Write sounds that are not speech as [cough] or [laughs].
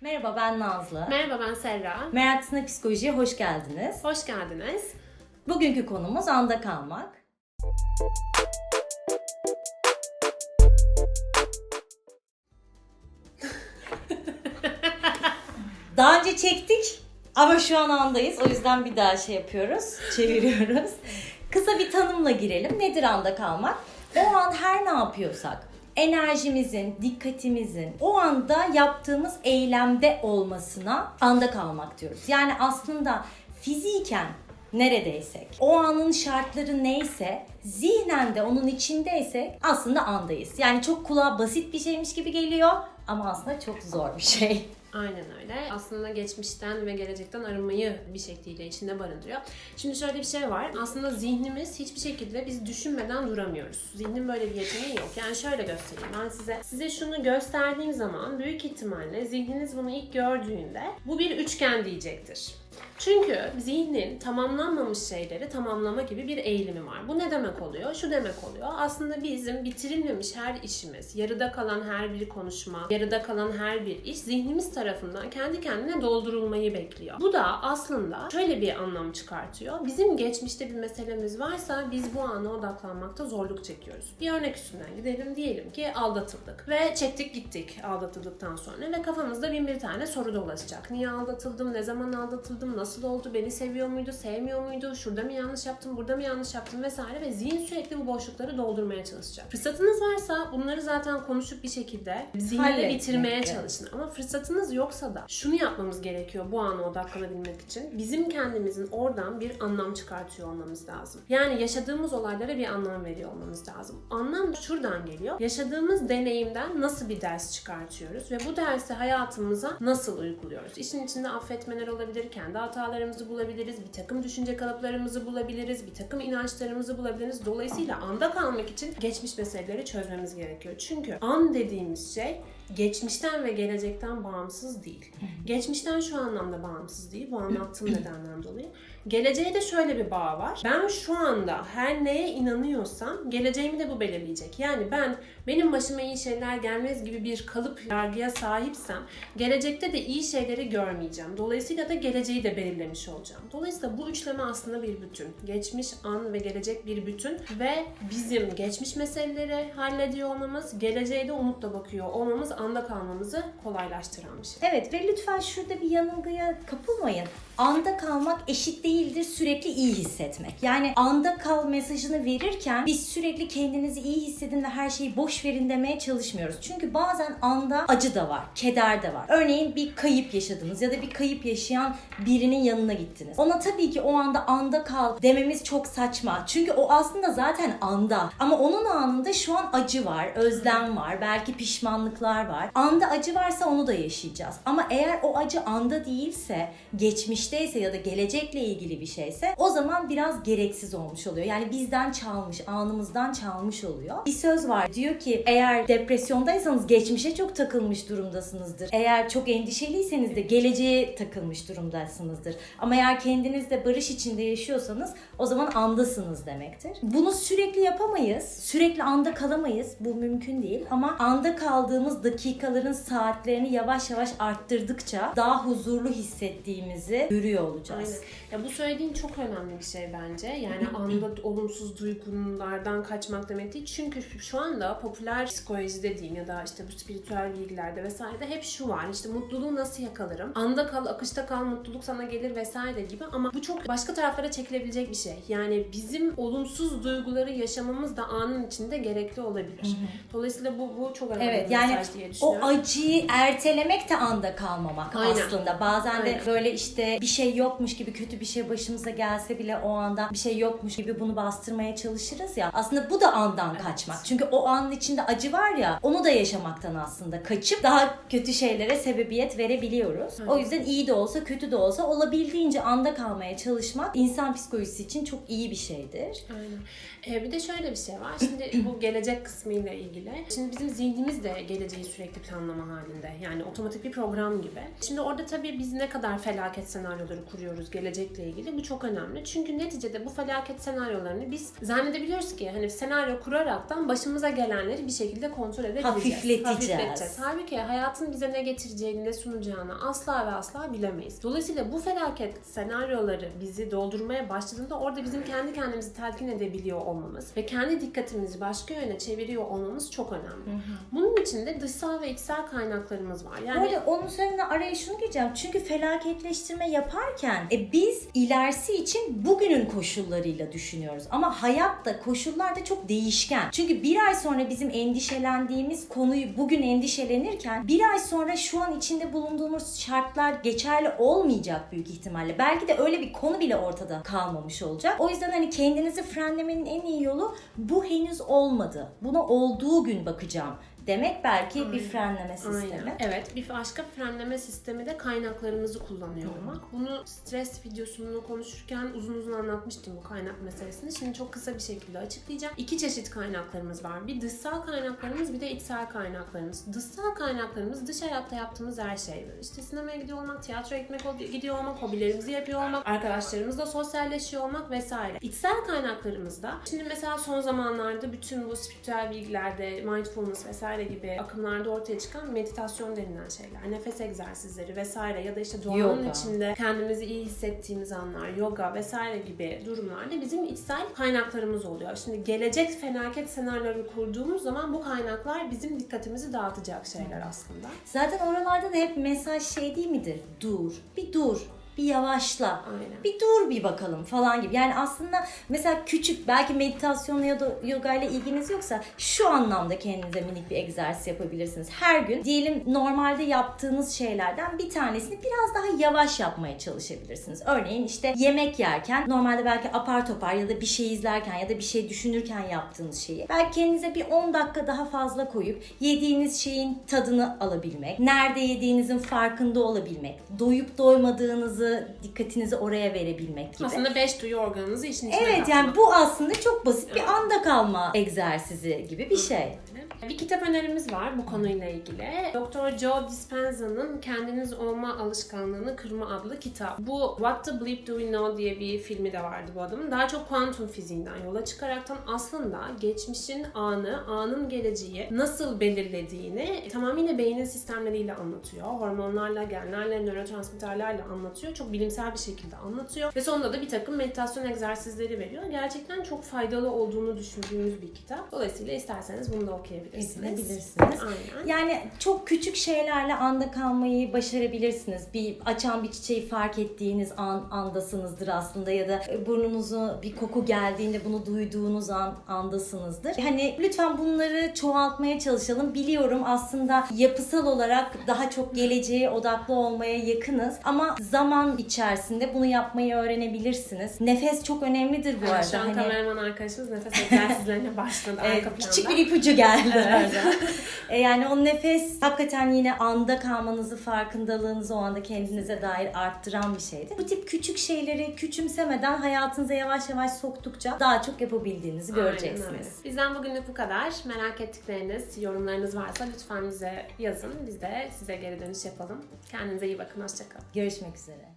Merhaba ben Nazlı. Merhaba ben Serra. Meraklısına Psikoloji'ye hoş geldiniz. Hoş geldiniz. Bugünkü konumuz anda kalmak. [laughs] Daha önce çektik ama şu an andayız. O yüzden bir daha şey yapıyoruz, çeviriyoruz. Kısa bir tanımla girelim. Nedir anda kalmak? O an her ne yapıyorsak, enerjimizin, dikkatimizin o anda yaptığımız eylemde olmasına anda kalmak diyoruz. Yani aslında fiziken neredeysek, o anın şartları neyse, zihnen de onun içindeysek aslında andayız. Yani çok kulağa basit bir şeymiş gibi geliyor ama aslında çok zor bir şey. Aynen öyle. Aslında geçmişten ve gelecekten arınmayı bir şekliyle içinde barındırıyor. Şimdi şöyle bir şey var. Aslında zihnimiz hiçbir şekilde biz düşünmeden duramıyoruz. Zihnin böyle bir yeteneği yok. Yani şöyle göstereyim ben size. Size şunu gösterdiğim zaman büyük ihtimalle zihniniz bunu ilk gördüğünde bu bir üçgen diyecektir. Çünkü zihnin tamamlanmamış şeyleri tamamlama gibi bir eğilimi var. Bu ne demek oluyor? Şu demek oluyor. Aslında bizim bitirilmemiş her işimiz, yarıda kalan her bir konuşma, yarıda kalan her bir iş zihnimiz tarafından kendi kendine doldurulmayı bekliyor. Bu da aslında şöyle bir anlam çıkartıyor. Bizim geçmişte bir meselemiz varsa biz bu ana odaklanmakta zorluk çekiyoruz. Bir örnek üstünden gidelim. Diyelim ki aldatıldık ve çektik gittik aldatıldıktan sonra ve kafamızda bin bir tane soru dolaşacak. Niye aldatıldım? Ne zaman aldatıldım? Nasıl oldu? Beni seviyor muydu? Sevmiyor muydu? Şurada mı yanlış yaptım? Burada mı yanlış yaptım? Vesaire ve zihin sürekli bu boşlukları doldurmaya çalışacak. Fırsatınız varsa bunları zaten konuşup bir şekilde Halletmek, bitirmeye çalışın. Ama fırsatınız yoksa da şunu yapmamız gerekiyor bu ana odaklanabilmek için. Bizim kendimizin oradan bir anlam çıkartıyor olmamız lazım. Yani yaşadığımız olaylara bir anlam veriyor olmamız lazım. Anlam şuradan geliyor. Yaşadığımız deneyimden nasıl bir ders çıkartıyoruz ve bu dersi hayatımıza nasıl uyguluyoruz? İşin içinde affetmeler olabilir, kendi hatalarımızı bulabiliriz, bir takım düşünce kalıplarımızı bulabiliriz, bir takım inançlarımızı bulabiliriz. Dolayısıyla anda kalmak için geçmiş meseleleri çözmemiz gerekiyor. Çünkü an dediğimiz şey geçmişten ve gelecekten bağımsız değil. Geçmişten şu anlamda bağımsız değil. Bu anlattığım nedenden dolayı. Geleceğe de şöyle bir bağ var. Ben şu anda her neye inanıyorsam geleceğimi de bu belirleyecek. Yani ben benim başıma iyi şeyler gelmez gibi bir kalıp yargıya sahipsem gelecekte de iyi şeyleri görmeyeceğim. Dolayısıyla da geleceği de belirlemiş olacağım. Dolayısıyla bu üçleme aslında bir bütün. Geçmiş, an ve gelecek bir bütün ve bizim geçmiş meseleleri hallediyor olmamız, geleceğe de umutla bakıyor olmamız anda kalmamızı kolaylaştıran bir şey. Evet ve lütfen şurada bir yanılgıya kapılmayın. Anda kalmak eşit değildir sürekli iyi hissetmek. Yani anda kal mesajını verirken biz sürekli kendinizi iyi hissedin ve her şeyi boş verin demeye çalışmıyoruz. Çünkü bazen anda acı da var, keder de var. Örneğin bir kayıp yaşadınız ya da bir kayıp yaşayan birinin yanına gittiniz. Ona tabii ki o anda anda kal dememiz çok saçma. Çünkü o aslında zaten anda. Ama onun anında şu an acı var, özlem var, belki pişmanlıklar var. Anda acı varsa onu da yaşayacağız. Ama eğer o acı anda değilse, geçmişteyse ya da gelecekle ilgili bir şeyse o zaman biraz gereksiz olmuş oluyor. Yani bizden çalmış, anımızdan çalmış oluyor. Bir söz var diyor ki eğer depresyondaysanız geçmişe çok takılmış durumdasınızdır. Eğer çok endişeliyseniz de geleceğe takılmış durumdasınızdır. Ama eğer kendinizle barış içinde yaşıyorsanız o zaman andasınız demektir. Bunu sürekli yapamayız. Sürekli anda kalamayız. Bu mümkün değil. Ama anda kaldığımız dakikaların saatlerini yavaş yavaş arttırdıkça daha huzurlu hissettiğimizi görüyor olacağız. Aynen. Ya bu söylediğin çok önemli bir şey bence. Yani [clears throat] anda olumsuz duygulardan kaçmak demek değil. Çünkü şu anda popüler psikolojide diyeyim ya da işte bu spiritüel bilgilerde vesairede hep şu var. İşte mutluluğu nasıl yakalarım? Anda kal, akışta kal, mutluluk sana gelir vesaire gibi ama bu çok başka taraflara çekilebilecek bir şey. Yani bizim olumsuz duyguları yaşamamız da anın içinde gerekli olabilir. Dolayısıyla bu bu çok önemli Evet bir yani mesaj diye o düşünüyorum. acıyı ertelemek de anda kalmamak Aynen. aslında. Bazen de Aynen. böyle işte bir şey yokmuş gibi kötü bir şey başımıza gelse bile o anda bir şey yokmuş gibi bunu bastırmaya çalışırız ya. Aslında bu da andan Evet. kaçmak. Çünkü o anın içinde acı var ya onu da yaşamaktan aslında kaçıp daha kötü şeylere sebebiyet verebiliyoruz. Evet. O yüzden iyi de olsa kötü de olsa olabildiğince anda kalmaya çalışmak insan psikolojisi için çok iyi bir şeydir. Aynen. Ee, bir de şöyle bir şey var. Şimdi [clears throat] bu gelecek kısmıyla ilgili. Şimdi bizim zihnimiz de geleceği sürekli planlama halinde. Yani otomatik bir program gibi. Şimdi orada tabii biz ne kadar felaket senaryoları kuruyoruz gelecekle ilgili bu çok önemli. Çünkü neticede bu felaket senaryolarını biz zannedebiliyoruz ki hani senaryo kuraraktan başımıza gelenleri bir şekilde kontrol edebileceğiz. Hafifleteceğiz. Halbuki hayatın bize ne getireceğini, ne sunacağını asla ve asla bilemeyiz. Dolayısıyla bu felaket senaryoları bizi doldurmaya başladığında orada bizim kendi kendimizi telkin edebiliyor olmamız ve kendi dikkatimizi başka yöne çeviriyor olmamız çok önemli. Bunun için de dışsal ve içsel kaynaklarımız var. Yani arada onun üzerine araya şunu gireceğim. Çünkü felaketleştirme yaparken e, biz ilerisi için bugünün koşullarıyla düşünüyoruz. Ama hayatta koşullar da çok değişken. Çünkü bir ay sonra bizim endişelendiğimiz konuyu bugün endişelenirken bir ay sonra şu an içinde bulunduğumuz şartlar geçerli olmayacak büyük ihtimalle. Belki de öyle bir konu bile ortada kalmamış olacak. O yüzden hani kendinizi frenlemenin en iyi yolu bu henüz olmadı. Buna olduğu gün bakacağım demek belki bir frenleme sistemi. Aynen. Evet, bir başka frenleme sistemi de kaynaklarımızı kullanıyor olmak. Bunu stres videosunu konuşurken uzun uzun anlatmıştım bu kaynak meselesini. Şimdi çok kısa bir şekilde açıklayacağım. İki çeşit kaynaklarımız var. Bir dışsal kaynaklarımız, bir de içsel kaynaklarımız. Dışsal kaynaklarımız dış hayatta yaptığımız her şey. İşte sinemaya gidiyor olmak, tiyatroya gitmek gidiyor olmak, hobilerimizi yapıyor olmak, arkadaşlarımızla sosyalleşiyor olmak vesaire. İçsel kaynaklarımızda şimdi mesela son zamanlarda bütün bu spiritüel bilgilerde mindfulness vesaire gibi akımlarda ortaya çıkan meditasyon denilen şeyler, nefes egzersizleri vesaire ya da işte doğanın Yoga. içinde kendimizi iyi hissettiğimiz anlar, yoga vesaire gibi durumlarda bizim içsel kaynaklarımız oluyor. Şimdi gelecek felaket senaryoları kurduğumuz zaman bu kaynaklar bizim dikkatimizi dağıtacak şeyler aslında. Zaten oralarda da hep mesaj şey değil midir? Dur, bir dur, bir yavaşla. Aynen. Bir dur bir bakalım falan gibi. Yani aslında mesela küçük belki meditasyonla ya da yoga ile ilginiz yoksa şu anlamda kendinize minik bir egzersiz yapabilirsiniz. Her gün diyelim normalde yaptığınız şeylerden bir tanesini biraz daha yavaş yapmaya çalışabilirsiniz. Örneğin işte yemek yerken normalde belki apar topar ya da bir şey izlerken ya da bir şey düşünürken yaptığınız şeyi belki kendinize bir 10 dakika daha fazla koyup yediğiniz şeyin tadını alabilmek, nerede yediğinizin farkında olabilmek, doyup doymadığınızı dikkatinizi oraya verebilmek gibi. Aslında beş duyu organınızı işin içine Evet yani bu aslında çok basit bir anda kalma egzersizi gibi bir şey. Bir kitap önerimiz var bu konuyla ilgili. Dr. Joe Dispenza'nın Kendiniz Olma Alışkanlığını Kırma adlı kitap. Bu What the Bleep Do We Know diye bir filmi de vardı bu adamın. Daha çok kuantum fiziğinden yola çıkaraktan aslında geçmişin anı, anın geleceği nasıl belirlediğini tamamıyla beynin sistemleriyle anlatıyor. Hormonlarla, genlerle, nörotransmitterlerle anlatıyor. Çok bilimsel bir şekilde anlatıyor. Ve sonunda da bir takım meditasyon egzersizleri veriyor. Gerçekten çok faydalı olduğunu düşündüğümüz bir kitap. Dolayısıyla isterseniz bunu da okuyabilirsiniz. Edinebilirsiniz. Aynen. Yani çok küçük şeylerle anda kalmayı başarabilirsiniz. Bir açan bir çiçeği fark ettiğiniz an andasınızdır aslında ya da burnunuzu bir koku geldiğinde bunu duyduğunuz an andasınızdır. Hani lütfen bunları çoğaltmaya çalışalım. Biliyorum aslında yapısal olarak daha çok geleceğe odaklı olmaya yakınız ama zaman içerisinde bunu yapmayı öğrenebilirsiniz. Nefes çok önemlidir bu Evet, arada. şu an Hani- kameraman arkadaşımız nefes egzersizlerine başladı arka planda. küçük bir ipucu geldi Evet. [laughs] E, yani o nefes hakikaten yine anda kalmanızı, farkındalığınızı o anda kendinize dair arttıran bir şeydir. Bu tip küçük şeyleri küçümsemeden hayatınıza yavaş yavaş soktukça daha çok yapabildiğinizi Aynen göreceksiniz. öyle. Bizden bugünlük bu kadar. Merak ettikleriniz, yorumlarınız varsa lütfen bize yazın. Biz de size geri dönüş yapalım. Kendinize iyi bakın. Hoşçakalın. Görüşmek üzere.